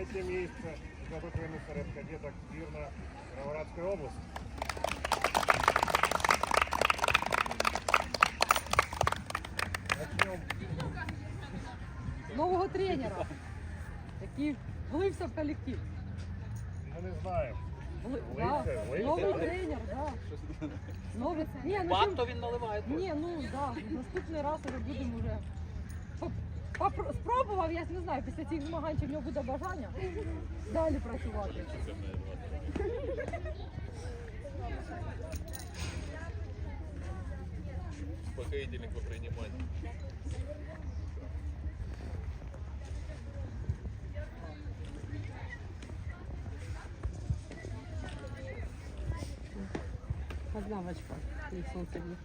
Третє місце підготовлений серед кадеток збірна Кіровоградської області. Нового тренера, який влився в колектив. Ми не знаємо. Вли- да. влився. Новий тренер, да. Новий... Ні, ну, чим- Багато він наливає. Ні, ну да, наступний раз вже будемо вже. Попро- Спробував, я не знаю, після цих змагань, чи в нього буде бажання далі працювати. Успокоительных попринимать. Одна очка, лицо собі.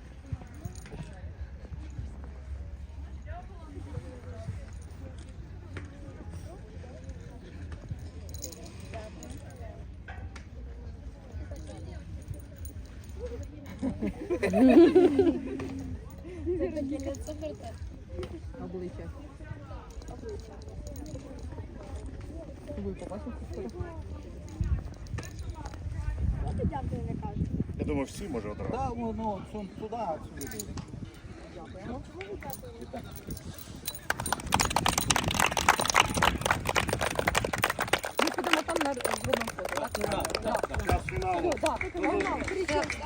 Обличчя. Ви побачите скоро? Я думаю, всі може одразу. Так, ну, сон туди, а сюди. Ми підемо там на згодом фото, так? Так, так, так. Так. Дякую.